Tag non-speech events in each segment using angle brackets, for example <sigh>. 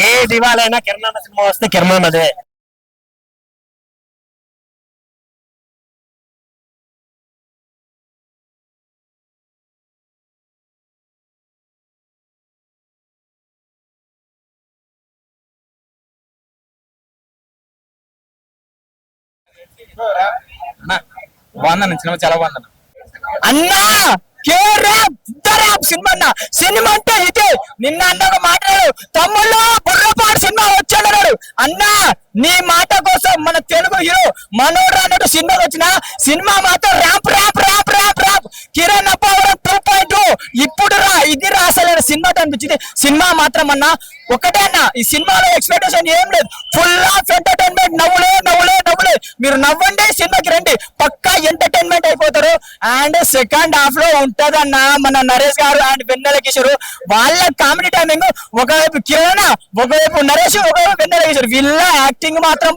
ఏ దివాలైనా Kiran cinema వస్తే కిరణ్ అదే. బాగుందన్న సినిమా చాలా బాగుందన్న. అన్నా! సినిమా అన్న సినిమా అంటే ఇదే. నిన్న అన్నగా మాట్లాడు తమ్ముళ్ళు బుర్రపాడు సినిమా వచ్చాడు అన్నా నీ మాట కోసం మన తెలుగు హీరో మనోడు అన్నట్టు సినిమా వచ్చిన సినిమా మాత్రం ramp ramp ramp ramp ramp. Kiran Abbavaram two point ఇప్పుడు రా ఇది రా సినిమా అనిపించింది. సినిమా మాత్రం అన్న ఒకటే అన్న. ఈ సినిమాలో ఎక్స్పెక్టేషన్ ఏం లేదు. ఫుల్ ఆఫ్ ఎంటర్టైన్మెంట్ నవ్వులే నవ్వులే. మీరు నవ్వండి సినిమాకి రండి. పక్కా ఎంటర్టైన్మెంట్ అయిపోతారు. అండ్ సెకండ్ హాఫ్లో ఉంటదన్న మన నరేష్ గారు అండ్ వెన్నెల కిషోర్ వాళ్ళ కామెడీ టైమింగ్ ఒకవైపు కిరణ్ ఒకవైపు నరేష్ ఒకవైపు వెన్నెల కిషోర్. వీళ్ళ యాక్టింగ్ మాత్రం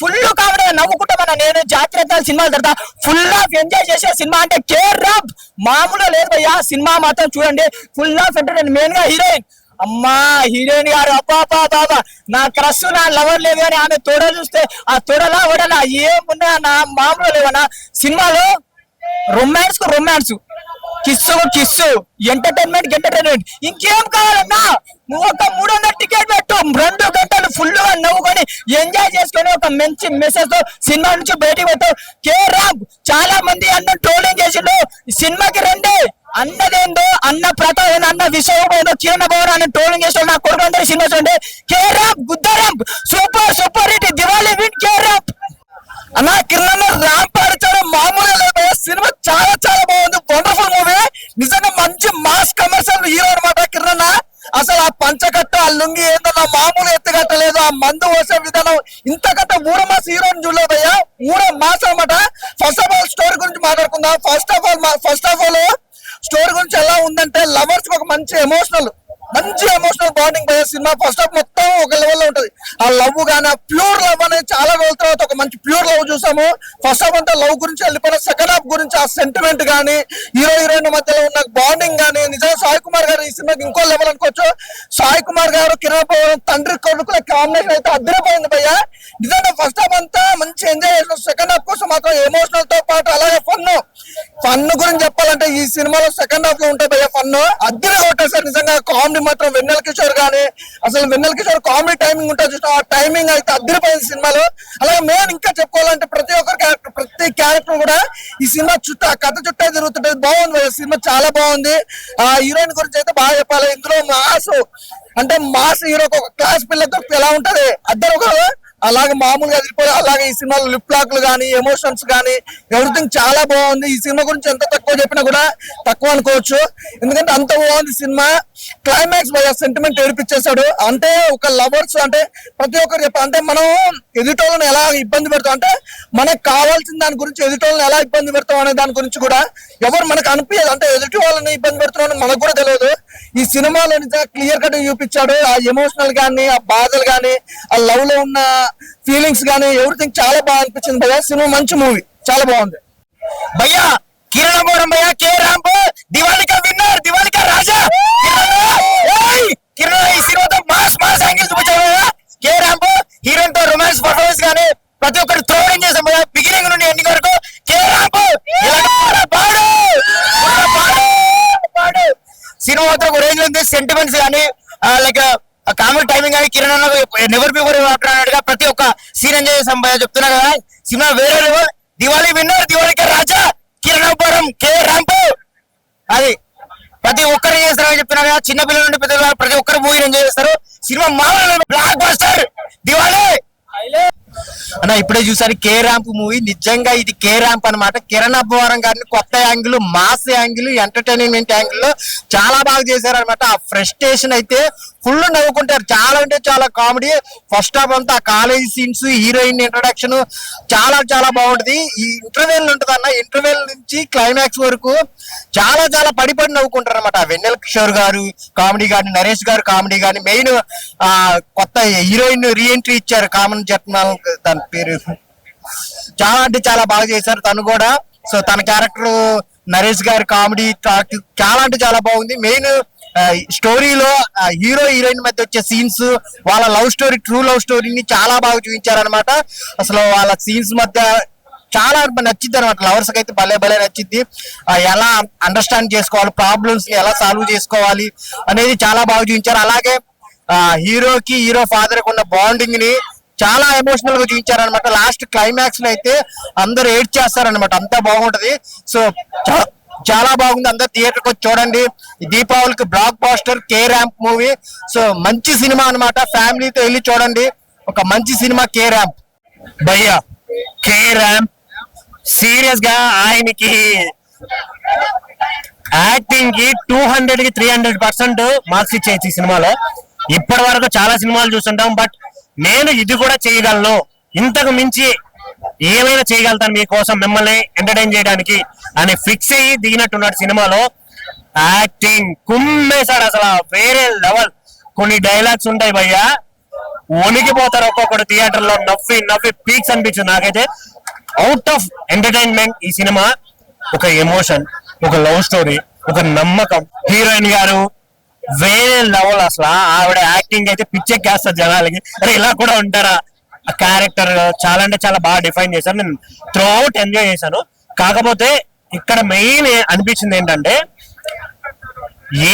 ఫుల్ కామెడీ నవ్వుకుంటామన్న నేను జాతీయ సినిమాలు తర్వాత ఫుల్ ఆఫ్ ఎంజాయ్ చేసే సినిమా అంటే కేర్ రాబ్ మామూలు లేదు భయ్యా సినిమా మాత్రం చూడండి. ఫుల్ ఆఫ్ ఎంటర్టైన్ మెయిన్గా హీరోయిన్ అమ్మా హీరోయిన్ గారు అబ్బాబా బాబా నా క్రష్ నా లవర్ లేదు కానీ ఆమె తోడ చూస్తే ఆ తోడలా ఓడలా ఏమున్నా నా మామూలు లేవనా? సినిమాలో రొమాన్స్కు romance kiss kiss entertainment entertainment ఇంకేం కావాలన్నా? నువ్వు ఒక మూడు వందల టికెట్ పెట్టు. రెండు గంటలు ఫుల్గా నవ్వుకొని ఎంజాయ్ చేసుకొని ఒక మంచి మెసేజ్తో సినిమా నుంచి బయటకు పెట్టావు కే రామ్ చాలా మంది అన్న ట్రోలింగ్ చేసిండు. సినిమాకి రండి. అన్నదేందో అన్న ప్రతాప్ ఏందో, అన్న విషయం ఏదో కిరణ్ భవన్ అని ట్రోలింగ్ చేసిన నా కొడుకు అందరి సినిమా చూడండి care of గుద్దరాప్ super super hit Diwali win care of అన్న కిరణ్ ఫస్ట్ హాఫ్ మొత్తం ఒక లెవెల్లో ఉంటది. ఆ లవ్ గానీ ఆ ప్యూర్ లవ్ అనేది చాలా రోజుల తర్వాత ఒక మంచి ప్యూర్ లవ్ చూసాము. ఫస్ట్ హాఫ్ అంతా లవ్ గురించి వెళ్ళిపోయిన సెకండ్ హాఫ్ గురించి ఆ సెంటిమెంట్ గానీ హీరో హీరోయిన్ మధ్యలో ఉన్న బాండింగ్ గానీ నిజంగా సాయి కుమార్ గారు ఈ సినిమాకి ఇంకో లెవెల్ అనుకోవచ్చు. సాయి కుమార్ గారు కిరణ్ పవన్ తండ్రి కొడుకుల కాంబినేషన్ అయితే అద్దరిపోయింది భయ్య. నిజంగా ఫస్ట్ హాఫ్ అంతా మంచి ఎంజాయ్ చేసిన. సెకండ్ హాఫ్ కోసం మాత్రం ఎమోషనల్తో పాటు అలాగే ఫన్ ఫన్ గురించి చెప్పాలంటే ఈ సినిమాలో సెకండ్ హాఫ్లో ఉంటాయి భయ్య ఫన్ అద్దరి సార్ నిజంగా. కామెడీ మాత్రం వెన్నెల కిషోర్ గానీ అసలు వెన్నెల కిషోర్ కామెడీ టైమింగ్ ఉంటుంది చూసిన ఆ టైమింగ్ అయితే అద్దరిపోయింది సినిమాలో. అలాగే మెయిన్ ఇంకా చెప్పుకోవాలంటే ప్రతి ఒక్కరి క్యారెక్టర్ ప్రతి క్యారెక్టర్ కూడా ఈ సినిమా చుట్టూ ఆ కథ చుట్టే తిరుగుతుంటది బాగుంది సినిమా చాలా బాగుంది. ఆ హీరోయిన్ గురించి అయితే బాగా చెప్పాలి. ఇందులో మాస్. అంటే మాస్ హీరోకి ఒక క్లాస్ పిల్లతో ఎలా ఉంటది? అద్దరు కదా అలాగే మామూలుగా వెళ్ళిపోయి అలాగే ఈ సినిమాలో లిప్ లాక్లు కానీ ఎమోషన్స్ కానీ ఎవ్రీథింగ్ చాలా బాగుంది. ఈ సినిమా గురించి ఎంత తక్కువ చెప్పినా కూడా తక్కువ అనుకోవచ్చు. ఎందుకంటే అంత బాగుంది సినిమా. క్లైమాక్స్ బాగా సెంటిమెంట్ ఏడిపించేశాడు. అంటే ఒక లవర్స్ అంటే ప్రతి ఒక్కరు చెప్ప అంటే మనం ఎదుటోళ్ళని ఎలా ఇబ్బంది పెడతాం? అంటే మనకు కావాల్సిన దాని గురించి ఎదుటోళ్ళని ఎలా ఇబ్బంది పెడతాం అనే దాని గురించి కూడా ఎవరు మనకు అనిపించదు అంటే ఎదుటి వాళ్ళని ఇబ్బంది పెడుతున్నామని మనకు కూడా తెలియదు. ఈ సినిమాలో క్లియర్ కట్ చూపించాడు ఆ ఎమోషనల్ గానీ ఆ బాధలు గానీ ఆ లవ్లో ఉన్న ఫీలింగ్స్ గానీ ఎవ్రీథింగ్ చాలా బాగా అనిపించింది భయ్యా. సినిమా మంచి మూవీ చాలా బాగుంది. భయ్యా కిరణ్ బోరం భయ్యా కే దివాళికా విన్నర్ దివాళిక రాజా ఏయ్! కిరణ్ ఈ సినిమాతో మాస్ మాస్ యాంగిల్ చూపించాడు భయ్యా కే రాంబో హీరోయిన్తో రొమాన్స్ పర్ఫార్మెన్స్ గానీ ప్రతి ఒక్కరు త్రోడింగ్ చేసాం భయ్యా బిగినింగ్ నుండి ఎండింగ్ వరకు కే రాంబో ఇలాంటి పాడు, పాడు! పాడు! పాడు! సినిమా మాత్రం ఒక రేంజ్లో ఉంది సెంటిమెంట్స్ కానీ లైక్ కామెడీ టైమింగ్ కానీ కిరణ్ అన్న నెవర్ బిఫోర్ అన్నట్టుగా ప్రతి ఒక్క సీన్ ఎంజాయ్ చేసాం భయ్యా చెప్తున్నా కదా సినిమా వేరే లెవెల్ దివాళీ విన్నర్ దివాళికి రాజా. కిరణపురం కే. రాంపు. అది ప్రతి ఒక్కరు చేస్తారని చెప్తున్నారు కదా చిన్న పిల్లల నుండి పెద్ద ప్రతి ఒక్కరు మూవీ ఎంజాయ్ చేస్తారు. సినిమా మామూలు బ్లాక్ బస్టర్ దివాళీ! అన్న ఇప్పుడే చూసారు కే. ర్యాంప్ మూవీ నిజంగా ఇది కే. ర్యాంప్ అన్నమాట. కిరణ్ అబ్బవరం గారిని కొత్త యాంగిల్ మాస్ యాంగిల్ ఎంటర్టైన్మెంట్ యాంగిల్లో చాలా బాగా చేశారు అనమాట ఆ ఫ్రస్ట్రేషన్ అయితే ఫుల్ నవ్వుకుంటారు. చాలా అంటే చాలా కామెడీ. ఫస్ట్ హాఫ్ అంతా కాలేజ్ సీన్స్ హీరోయిన్ ఇంట్రడక్షన్ చాలా చాలా బాగుంటుంది. ఈ ఇంటర్వెల్ ఉంటుంది అన్న ఇంటర్వెల్ నుంచి క్లైమాక్స్ వరకు చాలా చాలా పడి పడి నవ్వుకుంటారు అనమాట వెన్నెల కిషోర్ గారు కామెడీ గాని నరేష్ గారు కామెడీ గాని మెయిన్ ఆ కొత్త హీరోయిన్ రీఎంట్రీ ఇచ్చారు కామన్ జట్మాల్ తన పేరు. చాలా అంటే చాలా బాగా చేశారు తను కూడా. సో తన క్యారెక్టర్ నరేష్ గారి కామెడీ చాలా అంటే చాలా బాగుంది. మెయిన్ స్టోరీలో హీరో హీరోయిన్ మధ్య వచ్చే సీన్స్ వాళ్ళ లవ్ స్టోరీ ట్రూ లవ్ స్టోరీని చాలా బాగా చూపించారనమాట అసలు వాళ్ళ సీన్స్ మధ్య చాలా నచ్చింది అనమాట లవర్స్కి అయితే భలే భలే నచ్చింది. ఎలా అండర్స్టాండ్ చేసుకోవాలి ప్రాబ్లమ్స్ని ఎలా సాల్వ్ చేసుకోవాలి అనేది చాలా బాగా చూపించారు. అలాగే ఆ, హీరోకి హీరో ఫాదర్కి ఉన్న బాండింగ్ని చాలా ఎమోషనల్గా చూపించారనమాట లాస్ట్ క్లైమాక్స్లో అయితే అందరూ ఏడ్ చేస్తారనమాట అంతా బాగుంటది. సో చాలా చాలా బాగుంది. అందరు థియేటర్కి వచ్చి చూడండి. దీపావళికి blockbuster K ramp movie so మంచి సినిమా అన్నమాట. ఫ్యామిలీతో వెళ్ళి చూడండి. ఒక మంచి సినిమా కే ర్యాంప్ భయ్యా. కే ర్యాంప్ సీరియస్గా ఆయనకి యాక్టింగ్కి టూ హండ్రెడ్కి త్రీ హండ్రెడ్ పర్సెంట్ మార్క్స్ ఇచ్చేయచ్చు ఈ సినిమాలో. ఇప్పటి వరకు చాలా సినిమాలు చూస్తుంటాం. బట్ నేను ఇది కూడా చేయగలను. ఇంతకు మించి ఏమైనా చేయగలుగుతాను మీకోసం మిమ్మల్ని ఎంటర్టైన్ చేయడానికి అని ఫిక్స్ అయ్యి దిగినట్టున్నాడు సినిమాలో. యాక్టింగ్ కుమ్మేశాడు అసలు. వేరే లెవెల్ కొన్ని డైలాగ్స్ ఉంటాయి భయ్యా. వణికిపోతారు ఒక్కొక్కడు థియేటర్లో. నవ్వి నవ్వి పీక్స్ అనిపించింది నాకైతే. అవుట్ ఆఫ్ ఎంటర్టైన్మెంట్ ఈ సినిమా. ఒక ఎమోషన్ ఒక లవ్ స్టోరీ ఒక నమ్మకం. హీరోయిన్ గారు వేరే లెవెల్ అసలు. ఆవిడ యాక్టింగ్ అయితే పిచ్చెక్కేస్తారు జనాలకి. అరే ఇలా కూడా ఉంటారా? ఆ క్యారెక్టర్ చాలా అంటే చాలా బాగా డిఫైన్ చేశారు. నేను త్రూ అవుట్ ఎంజాయ్ చేశాను. కాకపోతే ఇక్కడ మెయిన్ అనిపించింది ఏంటంటే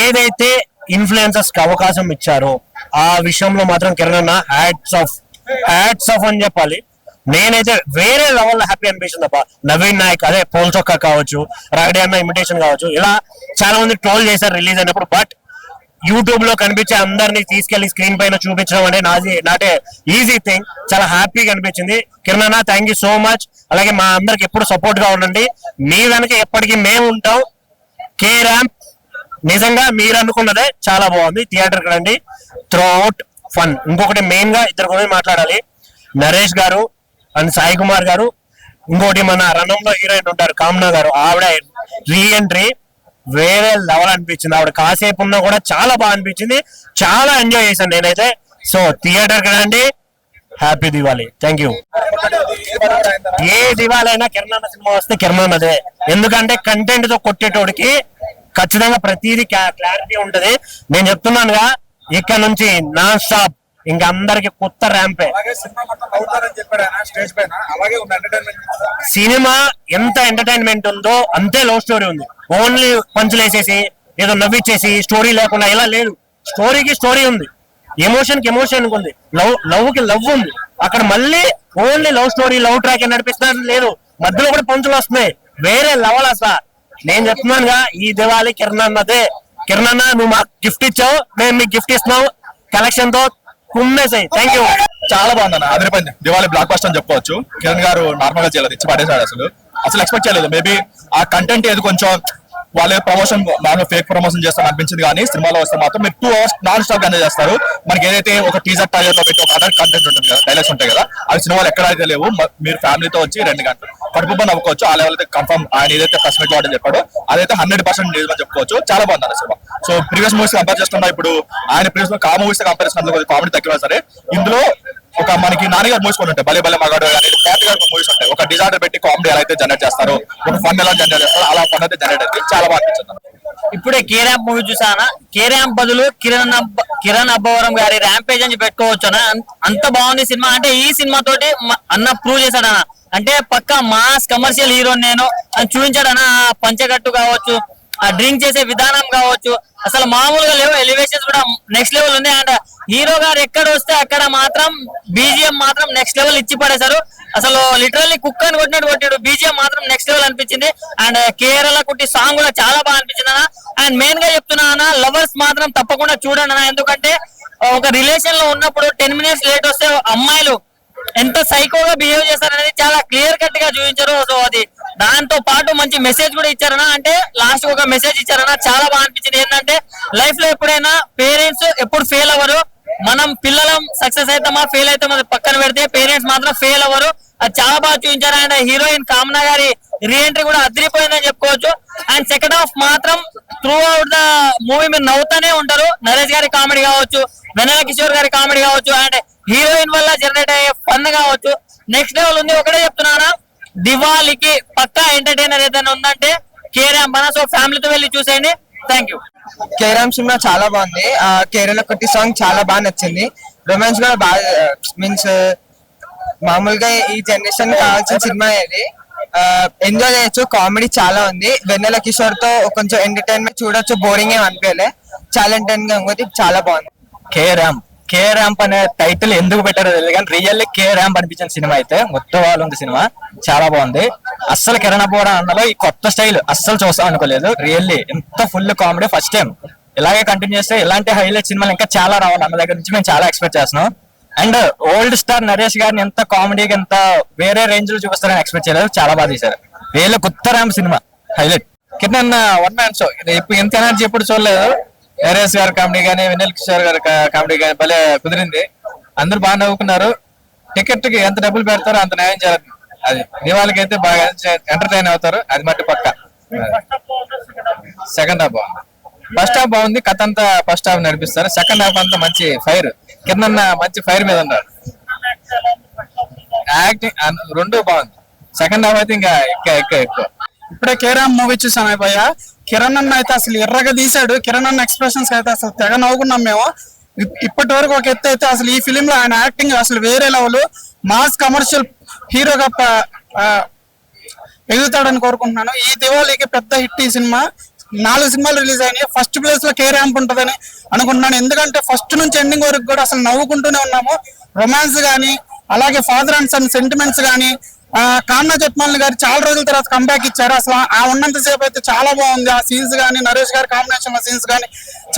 ఏదైతే ఇన్ఫ్లుయెన్సర్స్కి అవకాశం ఇచ్చారో ఆ విషయంలో మాత్రం కిరణ్ అన్న హ్యాట్స్ ఆఫ్ హ్యాట్స్ ఆఫ్ అని చెప్పాలి. నేనైతే వేరే లెవెల్ హ్యాపీ అనిపించింది అప్ప నవీన్ నాయక్ అదే పోల్ చొక్కా కావచ్చు రాగడి అన్న ఇమిటేషన్ కావచ్చు ఇలా చాలా మంది ట్రోల్ చేశారు రిలీజ్ అయినప్పుడు. బట్ యూట్యూబ్లో కనిపించే అందరినీ తీసుకెళ్ళి స్క్రీన్ పైన చూపించడం అంటే నాది నాటే ఈజీ థింగ్ చాలా హ్యాపీగా అనిపించింది. కిరణ్ అన్న థ్యాంక్ యూ సో మచ్ అలాగే మా అందరికి ఎప్పుడు సపోర్ట్గా ఉండండి. మీ వెనక ఎప్పటికీ మేము ఉంటాం. కే ర్యాంప్ నిజంగా మీరు అనుకున్నదే చాలా బాగుంది. థియేటర్ రండి త్రూ అవుట్ ఫన్ ఇంకొకటి మెయిన్గా ఇద్దరు గురించి మాట్లాడాలి. నరేష్ గారు అండ్ సాయి కుమార్ గారు. ఇంకోటి మన రణంలో హీరోయిన్ ఉంటారు. కామ్నా గారు. ఆవిడ రీ ఎంట్రీ వేరే లెవెల్ అనిపించింది. ఆవిడ కాసేపు ఉన్నా కూడా చాలా బాగా అనిపించింది. చాలా ఎంజాయ్ చేశాను నేనైతే. సో థియేటర్ రండి. హ్యాపీ దివాళి థ్యాంక్ యూ ఏ దివాళి అయినా కిరణాన్న సినిమా వస్తే కిరణ్ అన్నదే ఎందుకంటే కంటెంట్తో కొట్టేటోడికి ఖచ్చితంగా ప్రతిదీ క్లారిటీ ఉంటది. నేను చెప్తున్నానుగా ఇక్కడ నుంచి నాన్ స్టాప్ ఇంకా అందరికి కొత్త ర్యాంపే. సినిమా ఎంత ఎంటర్టైన్మెంట్ ఉందో అంతే లవ్ స్టోరీ ఉంది. ఓన్లీ పంచులు వేసేసి ఏదో నవ్విచ్చేసి స్టోరీ లేకుండా ఇలా లేదు. స్టోరీకి స్టోరీ ఉంది. ఎమోషన్కి ఎమోషన్ ఉంది. లవ్ లవ్కి లవ్ ఉంది. అక్కడ మళ్ళీ only love story love track నడిపిస్తున్నారు? లేదు. మధ్యలో కూడా పంచులు వస్తున్నాయి. వేరే లెవెల్ అసలు. నేను చెప్తున్నానుగా ఈ దివాళి కిరణ్ అన్నదే. కిరణ్ అన్న నువ్వు మాకు గిఫ్ట్ ఇచ్చావు. మేము మీకు గిఫ్ట్ ఇస్తున్నావు కలెక్షన్తో కుమ్మేసాయి థ్యాంక్ యూ చాలా బాగుందన్న. అదిరిపోయింది. దివాళి బ్లాక్ బస్టర్ అని చెప్పుకోవచ్చు. కిరణ్ గారు నార్మల్గా చేయలేదు ఇచ్చి పడేశాడు అసలు. అసలు ఎక్స్పెక్ట్ చేయలేదు. మేబీ ఆ కంటెంట్ ఏది కొంచెం వాళ్ళే ప్రమోషన్ బాగా ఫేక్ ప్రమోషన్ చేస్తాను అనిపించింది కానీ సినిమాలో వస్తే మాత్రం మీరు టూ అవర్స్ నాన్ స్టాప్ అనేది చేస్తారు. మనకి ఏదైతే ఒక టీజర్ టైలర్లో పెట్టి ఒక అదర్ కంటెంట్ ఉంటుంది కదా డైలాగ్స్ ఉంటాయి కదా అవి సినిమాలు ఎక్కడ అయితే లేవు మీరు ఫ్యామిలీతో వచ్చి రెండు గంటలు. కడుపు నవ్వుకోవచ్చు ఆ లెవెల్ అయితే కన్ఫర్మ్ ఆయన ఏదైతే ప్రెస్ మీట్ వాడని చెప్పాడో అదైతే హండ్రెడ్ పర్సెంట్ నిజమని చెప్పుకోవచ్చు. చాలా బాగుంది cinema. So previous movies compare చేస్తున్నా ఇప్పుడు ఆయన ప్రీవియస్ కా మూవీస్ కంపేర్ చేసుకున్న కామెడీ తక్కువ సరే ఇందులో ఒక మనకి నాన్నగారు మూవీస్ కూడా ఉంటాయి భలే భలే మగాడు కానీ క్యాట్ గారు మూవీస్ ఉంటాయి ఒక డిజార్డర్ పెట్టి కామెడీ ఎలా అయితే జనరేట్ చేస్తారు ఒక ఫన్ ఎలా జనరేట్ చేస్తారు అలా ఫన్ అయితే జనరేట్ అయితే చాలా బాగా అనిపించింది ఇప్పుడే కే ర్యాంప్ మూవీ చూసానా? కే ర్యాంప్ బదులు కిరణ్ అబ్బ- కిరణ్ అబ్బవరం గారి ర్యాంపేజ్ అని పెట్టుకోవచ్చు అన్న. అంత బాగుంది సినిమా. అంటే ఈ సినిమా తోటి అన్న ప్రూవ్ చేశాడనా అంటే పక్క మాస్ కమర్షియల్ హీరో నేను అని చూపించాడనా పంచగట్టు కావచ్చు ఆ డ్రింక్ చేసే విధానం కావచ్చు. అసలు మామూలుగా లేవు. ఎలివేషన్స్ కూడా నెక్స్ట్ లెవెల్ ఉంది అండ్ హీరో గారు ఎక్కడ వస్తే అక్కడ మాత్రం బీజిఎం మాత్రం నెక్స్ట్ లెవెల్ ఇచ్చి పడేశారు. అసలు లిటరల్లీ కుక్ అని కొట్టినట్టు కొట్టాడు. బీజిఎం మాత్రం నెక్స్ట్ లెవెల్ అనిపించింది. అండ్ కేరళ కుట్టి సాంగ్ కూడా చాలా బాగా అనిపించింది అన్న. అండ్ మెయిన్గా చెప్తున్నా అన్న లవర్స్ మాత్రం తప్పకుండా చూడండి అన్న. ఎందుకంటే ఒక రిలేషన్లో ఉన్నప్పుడు టెన్ మినిట్స్ లేట్ వస్తే అమ్మాయిలు ఎంత సైకోగా బిహేవ్ చేస్తారనేది చాలా క్లియర్ కట్గా చూపించారు. సో అది దాంతో పాటు మంచి మెసేజ్ కూడా ఇచ్చారనా? అంటే లాస్ట్ ఒక మెసేజ్ ఇచ్చారనా? చాలా బాగా అనిపించింది. ఏంటంటే లైఫ్లో ఎప్పుడైనా పేరెంట్స్ ఎప్పుడు ఫెయిల్ అవ్వరు. మనం పిల్లలం సక్సెస్ అవుతామా ఫెయిల్ అవుతామా అది పక్కన పెడితే పేరెంట్స్ మాత్రం ఫెయిల్ అవ్వరు. అది చాలా బాగా చూపించారు. అండ్ హీరోయిన్ కామనా గారి రీఎంట్రీ కూడా అదిరిపోయిందని చెప్పుకోవచ్చు. అండ్ సెకండ్ హాఫ్ మాత్రం త్రూ అవుట్ ద మూవీ మీరు నవ్వుతానే ఉంటారు. నరేష్ గారి కామెడీ కావచ్చు వెనల కిషోర్ గారి కామెడీ కావచ్చు అండ్ హీరోయిన్ వల్ల జనరేట్ అయ్యే ఫన్ కావచ్చు. నెక్స్ట్ లెవెల్ ఉంది. ఒకటే చెప్తున్నానా? దివాళీకి పక్కా ఎంటర్టైనర్ ఏదైనా ఉందంటే కేరాంబన సో ఫ్యామిలీతో వెళ్ళి చూసేయండి. థ్యాంక్ యూ కేరామ్ సినిమా చాలా బాగుంది. కేరళ కొట్టి సాంగ్ చాలా బాగా నచ్చింది. రొమాన్స్ కూడా బాగా మీన్స్ మామూలుగా ఈ జనరేషన్ కావాల్సిన సినిమా ఇది. ఎంజాయ్ చేయొచ్చు. కామెడీ చాలా ఉంది. వెన్నెల కిషోర్తో కొంచెం ఎంటర్టైన్మెంట్ చూడొచ్చు. బోరింగ్ ఏం అనిపించలే. చాలా ఎంటర్టైన్గా ఉంది చాలా బాగుంది. కే ర్యాంప్ కే ర్యాంప్ అనే టైటిల్ ఎందుకు పెట్టారో తెలియదు కానీ రియల్లీ కే ర్యాంప్ అనిపించిన సినిమా అయితే మొత్తం వాళ్ళు ఉంది సినిమా. చాలా బాగుంది. అస్సలు కిరణ్ పోవడం అన్నలో ఈ కొత్త స్టైల్ అస్సలు చూస్తాం అనుకోలేదు. రియల్లీ ఎంత ఫుల్ కామెడీ ఫస్ట్ టైం ఇలాగే కంటిన్యూ చేస్తే ఇలాంటి హైలైట్ సినిమాలు ఇంకా చాలా రావాలి. అన్న దగ్గర నుంచి మేము చాలా ఎక్స్పెక్ట్ చేస్తున్నాం. అండ్ ఓల్డ్ స్టార్ నరేష్ గారిని ఎంత కామెడీగా ఎంత వేరే రేంజ్లో చూపిస్తారని ఎక్స్పెక్ట్ చేయలేదు. చాలా బాగా తీశారు. రియల్లీ కొత్త ర్యాంప్ సినిమా. హైలైట్ కింద వన్ మ్యాన్ షో ఇది ఇప్పుడు ఎంత ఎనర్జీ ఎప్పుడు చూడలేదు. నరేష్ గారి కామెడీ కానీ వినల్ కిషోర్ గారి కామెడీ కానీ భలే కుదిరింది. అందరూ బాగా నవ్వుకున్నారు. టికెట్కి ఎంత డబ్బులు పెడతారో అంత న్యాయం చేయాలి అది దివాళికి అయితే బాగా ఎంటర్టైన్ అవుతారు. అది మట్టి పక్క. సెకండ్ హాఫ్ బాగుంది. ఫస్ట్ హాఫ్ బాగుంది. కథ అంతా ఫస్ట్ హాఫ్ నడిపిస్తారు. సెకండ్ హాఫ్ అంతా మంచి ఫైర్. కింద మంచి ఫైర్ మీద ఉన్నారు. యాక్టింగ్ రెండు బాగుంది. సెకండ్ హాఫ్ అయితే ఇంకా ఎక్కువ ఎక్కువ ఎక్కువ. ఇప్పుడే కేరామ్ మూవీ చూసాను అయిపోయా కిరణ్ అన్న అయితే అసలు ఎర్రగా తీసాడు కిరణ్ అన్న ఎక్స్ప్రెషన్స్ అయితే అసలు తెగ నవ్వుకున్నాం మేము. ఇప్పటి వరకు ఒక ఎత్తు అయితే అసలు ఈ ఫిలిం లో ఆయన యాక్టింగ్ అసలు వేరే లెవెల్ మాస్ కమర్షియల్ హీరోగా ప- ఎదుగుతాడని కోరుకుంటున్నాను. ఈ దివాళీకి పెద్ద హిట్ ఈ సినిమా. నాలుగు సినిమాలు రిలీజ్ అయినాయి. ఫస్ట్ ప్లేస్లో కే ర్యాంప్ ఉంటుందని అనుకుంటున్నాను. ఎందుకంటే ఫస్ట్ నుంచి ఎండింగ్ వరకు కూడా అసలు నవ్వుకుంటూనే ఉన్నాము. రొమాన్స్ గానీ అలాగే ఫాదర్ అండ్ సన్ సెంటిమెంట్స్ గానీ కాన్నా కామ్నా జట్మల్ గారు చాలా రోజుల తర్వాత కంబ్యాక్ ఇచ్చారు. అసలు ఆ ఉన్నంత సేపు అయితే చాలా బాగుంది. ఆ సీన్స్ గానీ నరేష్ గారి కాంబినేషన్లో సీన్స్ గానీ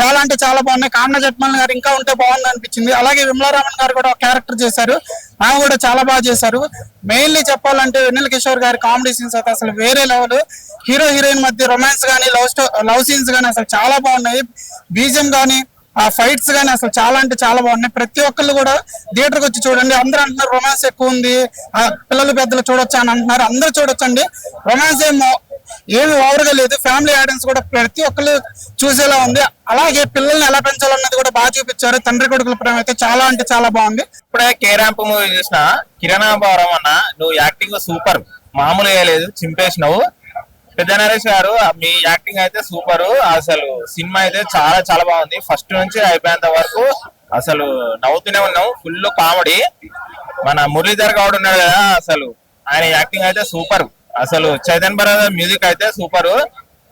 చాలా అంటే చాలా బాగున్నాయి. కాన్నా జట్మల్ గారు ఇంకా ఉంటే బాగుంది అనిపించింది. అలాగే విమలారామన్ గారు కూడా ఒక క్యారెక్టర్ చేశారు. ఆమె కూడా చాలా బాగా చేశారు. మెయిన్లీ చెప్పాలంటే వెన్నెల కిషోర్ గారి కామెడీ సీన్స్ అయితే అసలు వేరే లెవెల్ హీరో హీరోయిన్ మధ్య రొమాన్స్ గానీ లవ్ స్టో లవ్ సీన్స్ గానీ అసలు చాలా బాగున్నాయి. బీజం గానీ ఆ ఫైట్స్ కానీ అసలు చాలా అంటే చాలా బాగున్నాయి. ప్రతి ఒక్కళ్ళు కూడా థియేటర్కి వచ్చి చూడండి. అందరూ అంటున్నారు రొమాన్స్ ఎక్కువ ఉంది. ఆ పిల్లలు పెద్దలు చూడొచ్చు అని అంటున్నారు. అందరూ చూడొచ్చండి. రొమాన్స్ ఏమో ఏమి ఓవర్గా లేదు. ఫ్యామిలీ ఆడియన్స్ కూడా ప్రతి ఒక్కళ్ళు చూసేలా ఉంది. అలాగే పిల్లల్ని ఎలా పెంచాలన్నది కూడా బాగా చూపించారు. తండ్రి కొడుకుల ప్రేమ అయితే చాలా అంటే చాలా బాగుంది. ఇప్పుడే కేరాంప్ మూవీ చూసిన కిరణా బావరం అన్న నువ్వు యాక్టింగ్ సూపర్ మామూలుగా లేదు. చింపేసినావు. పెద్ద నరేష్ గారు మీ యాక్టింగ్ అయితే సూపర్. అసలు సినిమా అయితే చాలా చాలా బాగుంది. ఫస్ట్ నుంచి అయిపోయేంత వరకు అసలు నవ్వుతూనే ఉన్నాం. Full comedy. మన మురళీధర్ గౌడ్ ఉన్నాడు కదా అసలు ఆయన యాక్టింగ్ అయితే సూపర్. అసలు చైతన్ భరత్ మ్యూజిక్ అయితే సూపర్.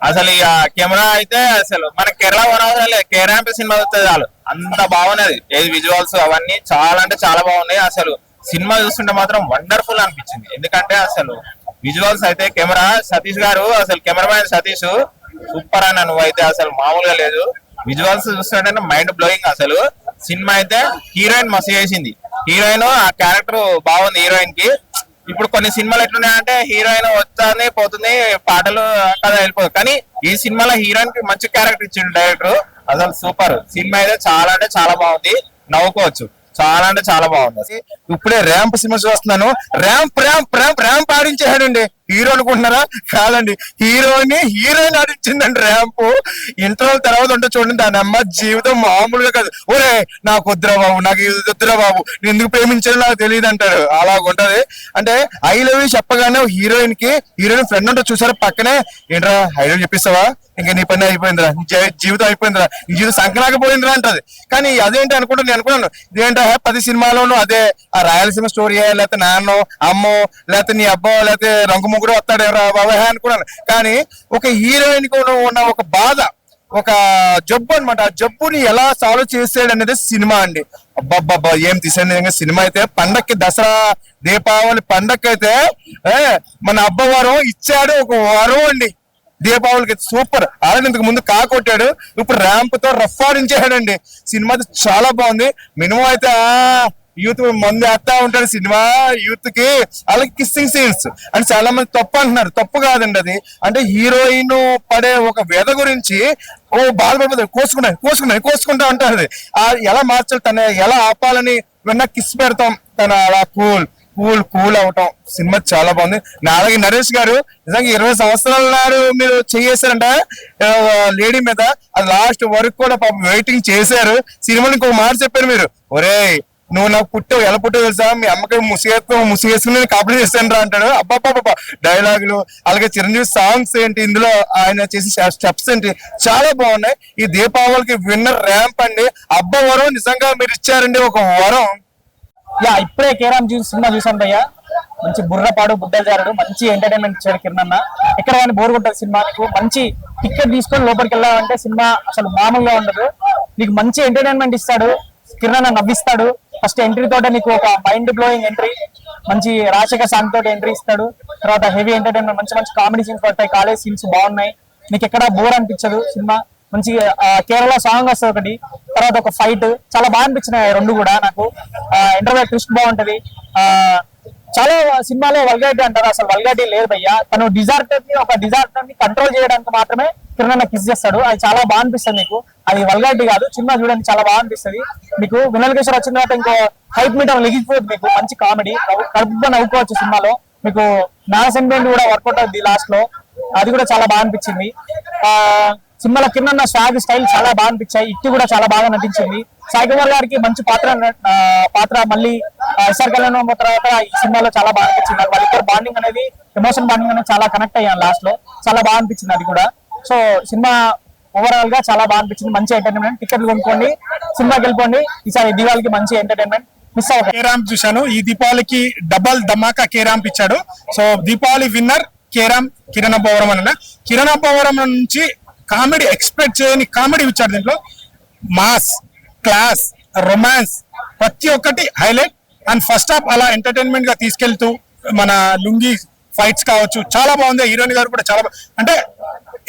అసలు ఇక కెమెరా అయితే అసలు మన కేరళ వనవసరం కేరాంప సినిమా వస్తుంది చాలు. అంత బాగున్నది. ఏది విజువల్స్ అవన్నీ చాలా అంటే చాలా బాగున్నాయి. అసలు సినిమా చూస్తుంటే మాత్రం వండర్ఫుల్ అనిపించింది. ఎందుకంటే అసలు విజువల్స్ అయితే కెమెరా సతీష్ గారు అసలు కెమెరామ్యాన్ సతీష్. సూపర్ అన్న అయితే అసలు మామూలుగా లేదు. విజువల్స్ చూస్తుంటే మైండ్ బ్లోయింగ్ అసలు. సినిమా అయితే హీరోయిన్ మస్తు చేసింది. హీరోయిన్ ఆ క్యారెక్టర్ బాగుంది హీరోయిన్కి ఇప్పుడు కొన్ని సినిమాలు ఎట్లున్నాయంటే హీరోయిన్ వస్తుంది పోతుంది పాటలు కదా వెళ్ళిపోతుంది కానీ ఈ సినిమాలో హీరోయిన్కి మంచి క్యారెక్టర్ ఇచ్చిండు డైరెక్టర్ అసలు సూపర్ సినిమా అయితే చాలా అంటే చాలా బాగుంది. నవ్వుకోవచ్చు. చాలా అంటే చాలా బాగుంది. ఇప్పుడే ర్యాంప్ సినిమా చూస్తున్నాను. ర్యాంప్ ర్యాంప్ ర్యాంప్ ర్యాంప్ ఆడించాడండి హీరో అనుకుంటున్నారా? కాదండి. హీరోని హీరోయిన్ ఆడించిందండి ర్యాంప్. ఇంటర్వల్ తర్వాత ఉంటే చూడండి దాని అమ్మ జీవితం మామూలుగా కాదు. ఒరే నాకు వద్దురా బాబు నాకు ఇది వద్దురా బాబు నేను ఎందుకు ప్రేమించాలో నాకు తెలియదు అంటాడు అలా అంటే ఐ లవ్ యూ చెప్పగానే హీరోయిన్కి హీరోయిన్ ఫ్రెండ్ ఉంటే చూసారా పక్కనే? ఏంట్రా ఐ లవ్ చెప్పిస్తావా? ఇంకా నీ పని అయిపోయిందిరా. జీవితం అయిపోయిందిరా. నీ జీవితం సంకనాకపోయిందిరా అంటది. కానీ అదేంటి అనుకుంటా నేను అనుకున్నాను. ఇదేంటా పది సినిమాలోనూ అదే ఆ రాయలసీమ స్టోరీ లేకపోతే నాన్నో అమ్మో లేకపోతే నీ అబ్బో లేకపోతే రంగు ముగ్గురు వస్తాడేరా బాబాయ్ అనుకున్నాను కానీ ఒక హీరోయిన్ కూడా ఉన్న ఒక బాధ ఒక జబ్బు అనమాట ఆ జబ్బుని ఎలా సాల్వ్ చేసాడు అనేది సినిమా అండి. అబ్బబ్బబ్బా ఏం తీసాడు నిజంగా సినిమా అయితే పండక్కి దసరా దీపావళి పండక్కి అయితే మన అబ్బవారం ఇచ్చాడు ఒక వరం అండి. దీపావళికి సూపర్. ఆల్రెడీ ఇంతకు ముందు కాకొట్టాడు ఇప్పుడు ర్యాంప్తో రఫ్ ఆడించాడండి సినిమా అయితే చాలా బాగుంది. మినిమం అయితే యూత్ మంది వేస్తా ఉంటాడు సినిమా యూత్కి అలాగే కిస్సింగ్ సీన్స్ అని చాలా మంది తప్పు అంటున్నారు. తప్పు కాదండి అది. అంటే హీరోయిన్ పడే ఒక వ్యధ గురించి ఓ బాధపడిపోతుంది కోసుకున్నాయి కోసుకున్నాయి కోసుకుంటా అంటారు ఆ ఎలా మార్చాలి తన ఎలా ఆపాలని వెన్న కిస్ పెడతాం తన అలా కూల్ కూల్ కూల్ అవటం. సినిమా చాలా బాగుంది. నా అలాగే నరేష్ గారు నిజంగా ఇరవై సంవత్సరాల నాడు మీరు చేసారంట లేడీ మీద. అది లాస్ట్ వరకు కూడా పాపం వెయిటింగ్ చేశారు. సినిమాని ఇంకో మాట చెప్పారు మీరు. ఒరేయ్ నువ్వు నాకు పుట్టావు ఎలా పుట్టావు తెలుసా? మీ అమ్మకి ముసిగేస్తావు ముసిగేసుకుని నేను కాపీ చేస్తాను రా అంటాడు అబ్బాబ్బా డైలాగులు అలాగే చిరంజీవి సాంగ్స్ ఏంటి ఇందులో ఆయన చేసిన స్టెప్స్ ఏంటి చాలా బాగున్నాయి. ఈ దీపావళికి విన్నర్ ర్యాంప్ అండి. అబ్బా వరం నిజంగా మీరు ఇచ్చారండి ఒక వరం. యా ఇప్పుడే కేరామ్ చూసి సినిమా చూసాను భయ్య మంచి బుర్రపాడు బుడ్డలు జారుడు మంచి ఎంటర్టైన్మెంట్ ఇచ్చాడు కిరణ్ ఎక్కడ కానీ బోర్ కొట్టదు సినిమా. నీకు మంచి టికెట్ తీసుకొని లోపలికి వెళ్ళాలంటే సినిమా అసలు మామూలుగా ఉండదు. నీకు మంచి ఎంటర్టైన్మెంట్ ఇస్తాడు. కిరణ్ నవ్విస్తాడు. ఫస్ట్ ఎంట్రీ తోటే నీకు ఒక మైండ్ బ్లోయింగ్ ఎంట్రీ మంచి రాజశేఖర్ సాంగ్ తోటి ఎంట్రీ ఇస్తాడు. తర్వాత హెవీ ఎంటర్టైన్మెంట్ మంచి మంచి కామెడీ సీన్స్ పడతాయి. కాలేజ్ సీన్స్ బాగున్నాయి. నీకు ఎక్కడ బోర్ అనిపించదు సినిమా. మంచి కేరళ సాంగ్ వస్తుంది ఒకటి. తర్వాత ఒక ఫైట్ చాలా బాగా అనిపించినాయి రెండు కూడా నాకు. ఇంటర్వ్యూ ట్విస్ట్ బాగుంటది. ఆ చాలా సినిమాలో వల్గారిటీ అంటారు. అసలు వల్గారిటీ లేదు తను డిజార్టర్ని ఒక డిజార్టర్ని కంట్రోల్ చేయడానికి మాత్రమే కిరణ్ కిస్ చేస్తాడు. అది చాలా బాగా అనిపిస్తుంది మీకు. అది వల్గారిటీ కాదు సినిమా చూడండి చాలా బాగా అనిపిస్తుంది. మీకు వినల్ కిషోర్ వచ్చిన తర్వాత ఇంకో హైప్ మీటర్ లెగిపోతుంది మీకు. మంచి కామెడీ కడుపుగా నవ్వుకోవచ్చు సినిమాలో. మీకు నా సెంటిమెంట్ కూడా వర్కౌట్ అవుతుంది లాస్ట్లో. అది కూడా చాలా బాగా అనిపించింది. ఆ సినిమాల కింద స్వాగ్ స్టైల్ చాలా బాగా అనిపించాయి. ఇట్టి కూడా చాలా బాగా నటించింది. సాయి కుమార్ గారికి మంచి పాత్ర పాత్ర మళ్ళీ ఎస్ఆర్ కళ్యాణ్ తర్వాత ఈ సినిమాలో చాలా బాగా అనిపించింది. నాకు వాళ్ళిద్దరు బాండింగ్ అనేది ఎమోషన్ బాండింగ్ అనేది చాలా కనెక్ట్ అయ్యాను లాస్ట్లో. చాలా బాగా అనిపించింది అది కూడా. సో సినిమా ఓవరాల్గా చాలా బాగా అనిపించింది. మంచి ఎంటర్టైన్మెంట్ టికెట్లు కొనుక్కోండి సినిమాకి వెళ్ళిపోండి. ఈసారి దివాళికి మంచి ఎంటర్టైన్మెంట్ మిస్ అవ్వకండి కేరామ్ చూశాను. ఈ దీపావళికి డబల్ ధమాకా కేరామ్ ఇచ్చాడు. So Deepavali winner K ramp Kiran Abbavaram అన్న కిరణ్ అబ్బవరం నుంచి కామెడీ ఎక్స్పెక్ట్ చేయని కామెడీ ఇచ్చాడు దీంట్లో. మాస్ క్లాస్ రొమాన్స్ ప్రతి ఒక్కటి హైలైట్. అండ్ ఫస్ట్ హాఫ్ అలా ఎంటర్టైన్మెంట్గా తీసుకెళ్తూ మన లుంగి ఫైట్స్ కావచ్చు. చాలా బాగుంది. హీరోయిన్ గారు కూడా చాలా అంటే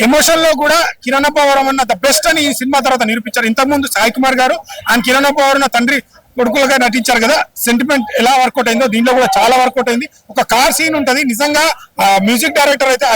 ఎమోషన్లో కూడా కిరణ్ పవరం అన్న ద బెస్ట్ అని ఈ సినిమా తర్వాత నిరూపించారు. ఇంతకుముందు సాయి కుమార్ గారు అండ్ కిరణ్ అబ్బవరం తండ్రి కొడుకులుగా నటించారు కదా. సెంటిమెంట్ ఎలా వర్కౌట్ అయిందో దీంట్లో కూడా చాలా వర్కౌట్ అయింది. ఒక కార్ సీన్ ఉంటది. నిజంగా మ్యూజిక్ డైరెక్టర్ అయితే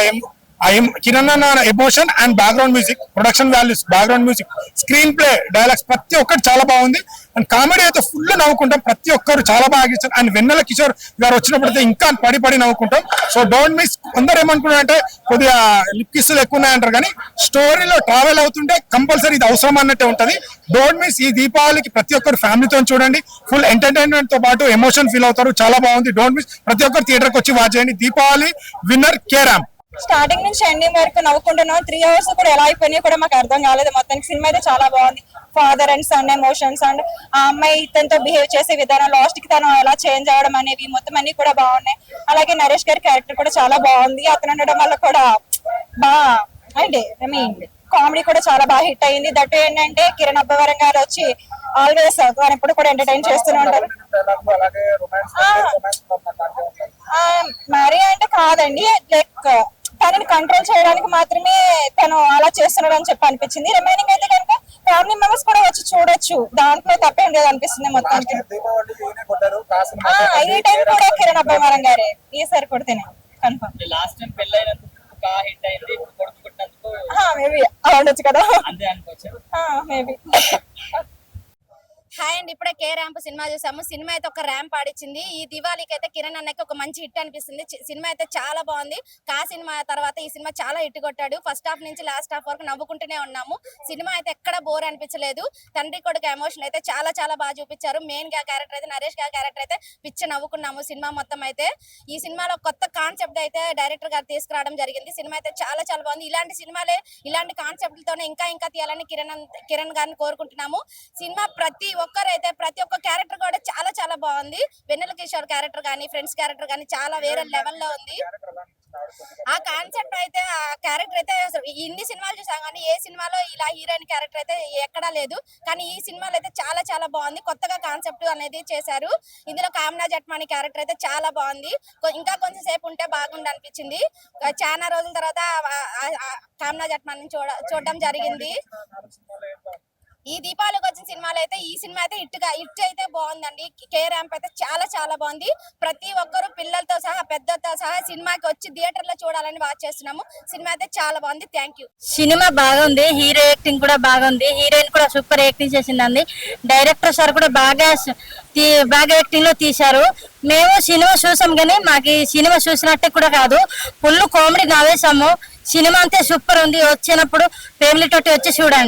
ఆ ఎం- emotion and background music production values background music screenplay dialogues ప్రతి ఒక్కటి చాలా బాగుంది. అండ్ కామెడీ అయితే ఫుల్ నవ్వుకుంటాం. ప్రతి ఒక్కరు చాలా బాగా ఇచ్చారు అండ్ వెన్నెల కిషోర్ గారు వచ్చినప్పుడు అయితే ఇంకా పడి పడి నవ్వుకుంటాం. సో డోంట్ మిస్ అందరు ఏమనుకున్నారంటే కొద్దిగా లిప్ కిస్సులు ఎక్కువ ఉన్నాయంటారు కానీ స్టోరీలో ట్రావెల్ అవుతుంటే కంపల్సరీ ఇది అవసరం అన్నట్టే ఉంటుంది. డోంట్ మిస్ ఈ దీపావళికి ప్రతి ఒక్కరు ఫ్యామిలీతో చూడండి. ఫుల్ ఎంటర్టైన్మెంట్తో పాటు ఎమోషన్ ఫీల్ అవుతారు. చాలా బాగుంది. డోంట్ మిస్ ప్రతి ఒక్కరు థియేటర్కి వచ్చి వాచ్ చేయండి. Deepavali winner K ramp starting నుంచి ఎండింగ్ వరకు నవ్వుకుంటున్నాం త్రీ అవర్స్ కూడా ఎలా అయిపోయినాయి కూడా మాకు అర్థం కాలేదు. మొత్తానికి సినిమా అయితే చాలా బాగుంది. Father and son emotions and ఆ అమ్మాయి తనతో బిహేవ్ చేసే విధానం లాస్ట్కి తను ఎలా చేంజ్ అవడం అనేవి మొత్తం అన్ని కూడా బాగున్నాయి. అలాగే నరేష్ గారి క్యారెక్టర్ కూడా చాలా బాగుంది. అతను ఉండడం వల్ల కూడా బాగా అంటే ఐ మీన్ కామెడీ కూడా చాలా బాగా హిట్ అయింది. దట్ ఏంటంటే కిరణ్ అబ్బవరం గారు వచ్చి ఆల్వేస్ తను ఎప్పుడు కూడా ఎంటర్టైన్ చేస్తూనే ఉంటారు. మరి అంటే కాదండి. లైక్ తనని కంట్రోల్ చేయడానికి మాత్రమే తను అలా చేస్తున్నాడు అని చెప్పి అనిపించింది. రిమైనింగ్ అయితే కనుక ఫ్యామిలీ మెంబర్స్ కూడా వచ్చి చూడొచ్చు. దాంట్లో తప్పేం లేదు అనిపిస్తుంది మొత్తానికి. ఆ, ఈ టైం కూడా కిరణ్ అబ్బాయి గారే. ఈసారి కొడితేనే. కన్ఫర్మ్ లాస్ట్ టైం పెళ్ళైనందుకు బాగా హిట్ అయింది. ఇప్పుడు కొడుకు పుట్టినందుకు మేబీ అలా ఉండొచ్చు కదా. అంతే అనుకోవచ్చు? మేబీ <laughs> హాయ్ అండి ఇప్పుడే కే ర్యాంప్ సినిమా చూసాము. సినిమా అయితే ఒక ర్యాంప్ ఆడిచ్చింది. ఈ దివాళీకి అయితే కిరణ్ అన్నకి ఒక మంచి హిట్ అనిపిస్తుంది. సినిమా అయితే చాలా బాగుంది. కా సినిమా తర్వాత ఈ సినిమా చాలా హిట్ కొట్టాడు. ఫస్ట్ హాఫ్ నుంచి లాస్ట్ హాఫ్ వరకు నవ్వుకుంటూనే ఉన్నాము. సినిమా అయితే ఎక్కడ బోర్ అనిపించలేదు. తండ్రి కొడుకు ఎమోషన్ అయితే చాలా చాలా బాగా చూపించారు. మెయిన్గా క్యారెక్టర్ అయితే నరేష్గా క్యారెక్టర్ అయితే పిచ్చి నవ్వుకున్నాము సినిమా మొత్తం అయితే. ఈ సినిమాలో కొత్త కాన్సెప్ట్ అయితే డైరెక్టర్ గారు తీసుకురావడం జరిగింది. సినిమా అయితే చాలా చాలా బాగుంది. ఇలాంటి సినిమాలే ఇలాంటి కాన్సెప్ట్లతోనే ఇంకా ఇంకా తీయాలని కిరణ్ కిరణ్ గారిని కోరుకుంటున్నాము. సినిమా ప్రతి ఒక్కరు అయితే ప్రతి ఒక్క క్యారెక్టర్ కూడా చాలా చాలా బాగుంది. వెన్నెల కిషోర్ క్యారెక్టర్ కానీ ఫ్రెండ్స్ క్యారెక్టర్ కానీ చాలా వేరే లెవెల్లో ఉంది. ఆ కాన్సెప్ట్ అయితే ఆ క్యారెక్టర్ అయితే ఇన్ని సినిమాలు చూసాం కానీ ఏ సినిమాలో ఇలా హీరోయిన్ క్యారెక్టర్ అయితే ఎక్కడా లేదు. కానీ ఈ సినిమాలో అయితే చాలా చాలా బాగుంది. కొత్తగా కాన్సెప్ట్ అనేది చేశారు. ఇందులో కామనా జట్మాని క్యారెక్టర్ అయితే చాలా బాగుంది. ఇంకా కొంచెం సేపు ఉంటే బాగుంది అనిపించింది. చాలా రోజుల తర్వాత కామనా జట్మాని చూడ చూడడం జరిగింది. ఈ దీపావళికి వచ్చిన సినిమాలు అయితే ఈ సినిమా అయితే ఇట్టుగా ఇట్ అయితే బాగుందండి. కే ర్యాంప్ అయితే చాలా చాలా బాగుంది. ప్రతి ఒక్కరు పిల్లలతో సహా పెద్దలతో సహా సినిమాకి వచ్చి థియేటర్లో చూడాలని వాచ్ చేస్తున్నాము. సినిమా అయితే చాలా బాగుంది. Thank you. సినిమా బాగుంది. హీరో యాక్టింగ్ కూడా బాగుంది. హీరోయిన్ కూడా సూపర్ యాక్టింగ్ చేసిందండి. డైరెక్టర్ సార్ కూడా బాగా బాగా యాక్టింగ్లో తీశారు. మేము సినిమా చూసాం కానీ మాకు ఈ సినిమా చూసినట్టే కూడా కాదు. ఫుల్ కామెడీ నవ్వేసాము సినిమా అంతే సూపర్ ఉంది. వచ్చినప్పుడు ఫ్యామిలీ తోటి వచ్చి చూడండి.